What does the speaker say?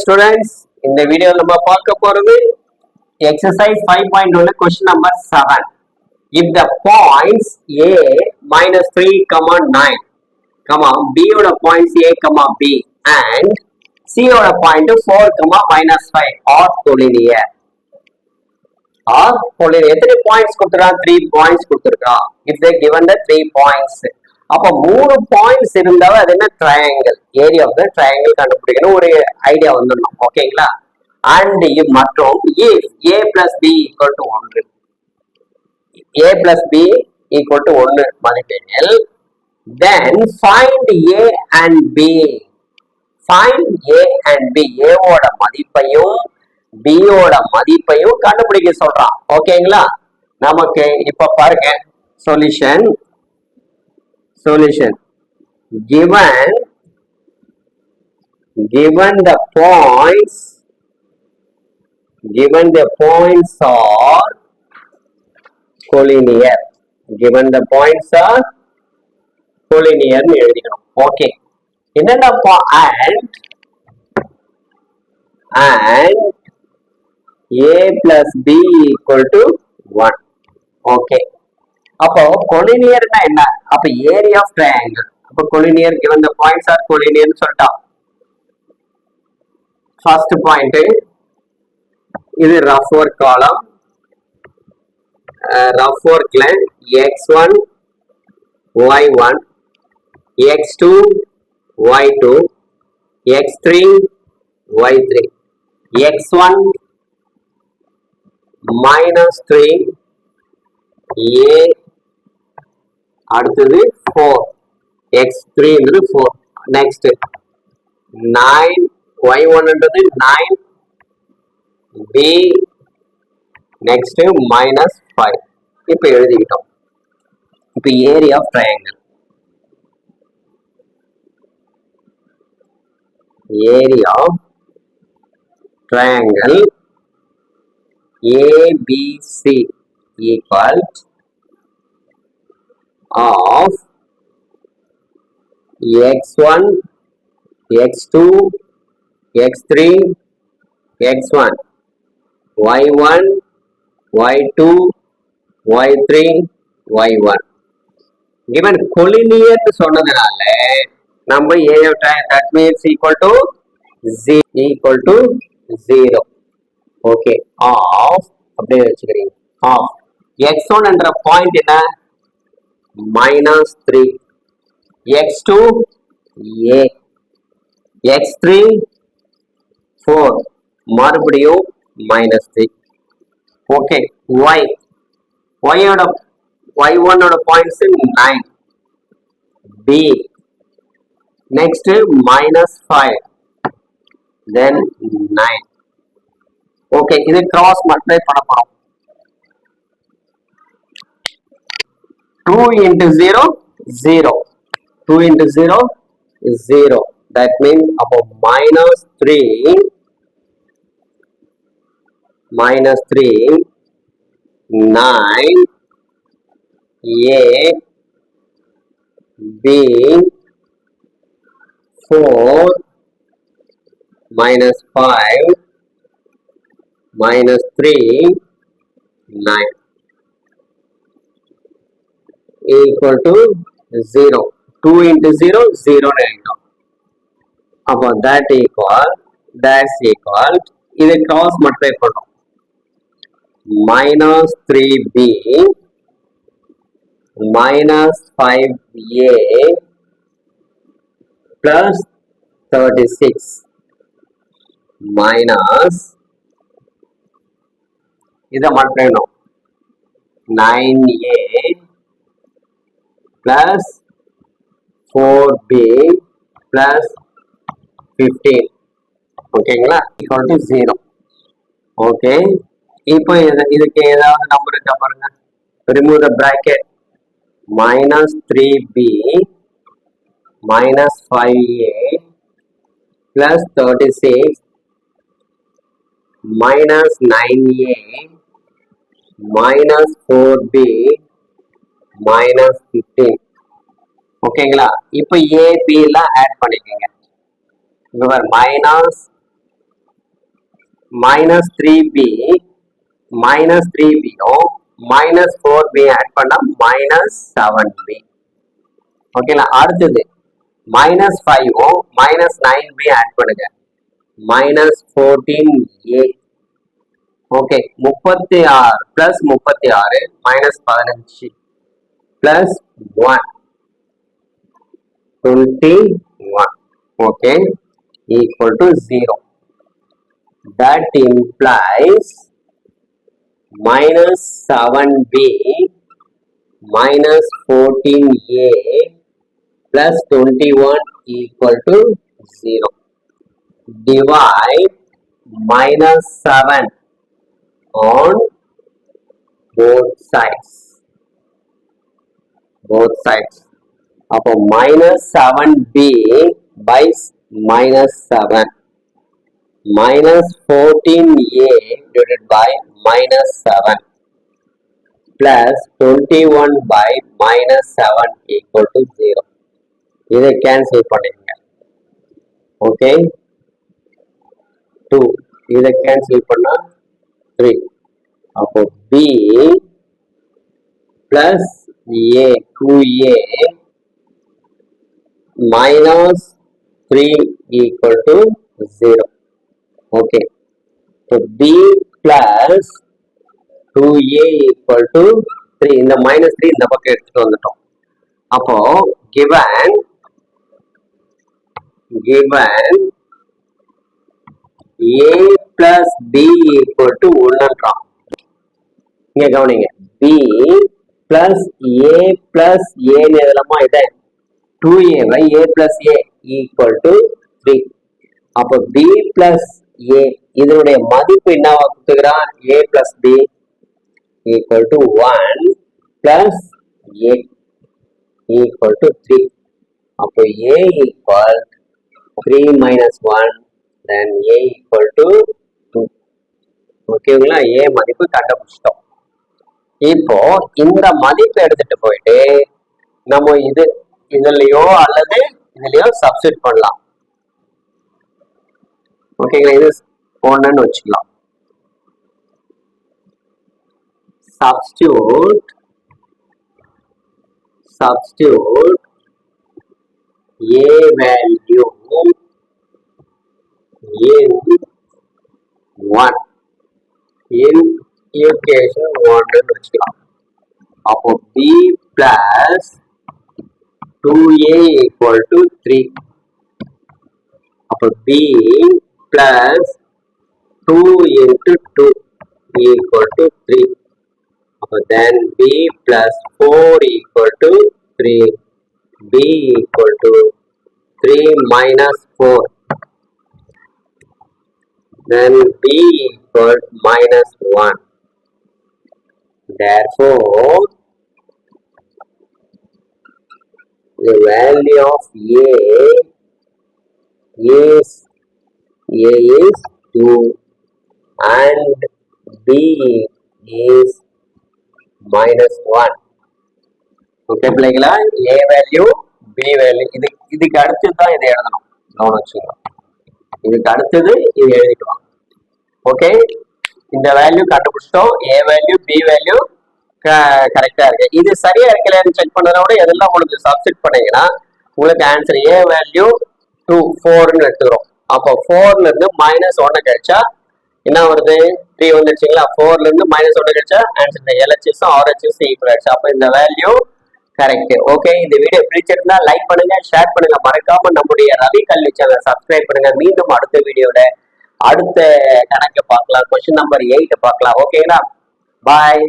Students இந்த video நம்ம பார்க்க போறது எக்ஸசைஸ் ஃபைவ் பாயிண்ட் ஒன்று question number seven if the points A minus three comma nine comma பியோட points A comma B and சியோட point four comma minus five are collinear are collinear எத்தனை points கொடுத்துருக்கான் three points கொடுத்துருக்கான் if they given the three points அப்ப மூணு points இருந்தாவே அது என்ன ட்ரையாங்கிள் ஏரியா வந்து ட்ரையாங்கிள் கண்டுபிடிக்கணும் ஒரு ஐடியா வந்துடணும் ஓகேங்களா அண்ட் மற்றும் A plus B equal to ஒன்று A plus B equal to ஒன்று மதிப்பீட்டில் then find A and B find A and B ஏவோட மதிப்பையும் பியோட மதிப்பையும் கண்டுபிடிக்க சொல்றான் ஓகேங்களா நமக்கு இப்ப பாருங்க solution solution given given the points given the points are collinear given the points are collinear எழுதிக்கணும் okay என்னென்ன and and a plus b equal to 1 okay அப்போ கொலினியர்னா என்ன அப்ப ஏரியா ஆஃப் ட்ரையாங்கிள் அப்ப collinear given the points are கொலினியர்னு சொல்லிட்டான் first point இது rough work காலம் ரஃப் ஒர்க்ல X one Y one X two Y two X three Y three X one minus three A அடுத்தது ஃபோர் எக்ஸ் த்ரீன்றது four next nine Y ஒன்ன்றது nine B next minus five இப்போ எழுதிக்கிட்டோம் இப்போ area of triangle area triangle ABC equal of x1, x2, x3, x1, y1, y2, y3, y1. given collinear sonnadanaale namba a of that means equal to z equal to 0 okay of அப்படியே வச்சுக்கிறீங்க of x1 endra point என்ன minus 3 x2 X x3 4 மறுபடியும் minus 3 okay y y y1 ஓட points 9 b next minus 5 then 9 okay இது cross multiply பண்ண போறோம் 2 into 0, 0. 2 into 0 is 0. That means about minus 3, minus 3, 9, A, B, 4, minus 5, minus 3, 9 equal to 0 2 into 0 0 random upon that equal that's equal in a cross multiply product minus 3b minus 5a plus 36 minus is a multiply now 9a plus four B plus fifteen ஓகேங்களா equal to zero okay இப்போ இது இதுக்கு ஏதாவது number இருக்கா பாருங்க remove the bracket minus 3b minus 5a plus 36 minus 9a minus 4b minus fifteen ஓகேங்களா இப்போ AB எல்லாம் ஆட் பண்ணிக்கோங்க இவர் minus minus three B minus three பியும் மைனஸ் ஃபோர் பி ஆட் பண்ணா மைனஸ் செவன் பி ஓகேங்களா அடுத்தது மைனஸ் ஃபைவும் மைனஸ் நைன் பி ஆட் பண்ணுங்க மைனஸ் ஃபோர்டீன் ஏ ஓகே முப்பத்தி ஆறு பிளஸ் முப்பத்தி ஆறு மைனஸ் பதினஞ்சு plus 1 21 okay equal to 0 that implies minus 7b minus 14a plus 21 equal to 0 divide minus 7 on both sides both sides அப்போ minus 7b by minus 7 minus 14a divided by minus 7 plus 21 by minus 7 equal to 0 இதை cancel பண்ணிடுங்க Okay. 2 இதை cancel for now. 3 அப்போ b plus ये two A minus three equal to zero okay तो B plus two A equal to three இந்த minus three இந்த பக்கம் எடுத்துட்டு வந்துட்டோம் அப்போ given given A plus B equal to ஒன்றுன்றான் இங்க கவனிங்க பி + a + a என்ன எழுதலாம் ஐடன் 2a y a + a = b அப்ப b + a இதனுடைய மதிப்பு என்னவா குத்துக்குற a + b = 1 + a = 3 அப்ப a = 3 - 1 then a = 2 ஓகேங்களா a மதிப்பு கிட்டத்தட்ட புரிஞ்சது இப்போ இந்த மதிப்பை எடுத்துட்டு போயிட்டு நம்ம இது இதுலயோ அல்லது இதுலயோ சப்ஸ்டிட் பண்ணலாம் ஓகேங்களா இது ஒண்ணுன்னு வச்சுக்கலாம் substitute substitute A value in 1 equation one to b plus 2a equal to 3 Apo b plus 2 into 2 equal to 3 Apo then b plus 4 equal to 3 b equal to 3 minus 4 then b equal minus 1 therefore the value of a is a is 2 and b is minus 1 okay playgala a value b value idu idu kadachu da idu edanum nonachu idu kadachu idu okay இந்த value கண்டுபிடிச்சிட்டோம் A value B value கரெக்டா இருக்கு இது சரியா இருக்கலன்னு check பண்ணதை விட எதெல்லாம் உங்களுக்கு சப்ஸ்டிட் பண்ணீங்கன்னா உங்களுக்கு ஆன்சர் ஏ வேல்யூ டூ ஃபோர்னு எடுத்துக்கிறோம் அப்போ ஃபோர்ல இருந்து மைனஸ் ஒன்னு கிடைச்சா என்ன வருது த்ரீ வந்துருச்சுங்களா ஃபோர்ல இருந்து மைனஸ் ஒன்று கிடைச்சா ஆன்சர் இந்த எல்ஹெச்எஸும் ஆர்ஹெச்எஸும் ஈக்குவல் அப்போ இந்த வேல்யூ கரெக்ட் ஓகே இந்த வீடியோ பிடிச்சிருந்தா லைக் பண்ணுங்க ஷேர் பண்ணுங்க மறக்காம நம்முடைய ரவி கல்வி சேனல் சப்ஸ்கிரைப் பண்ணுங்க மீண்டும் அடுத்த வீடியோட அடுத்த கணக்கை பார்க்கலாம் கொஸ்டின் நம்பர் எயிட்டை பார்க்கலாம் ஓகேங்களா பாய்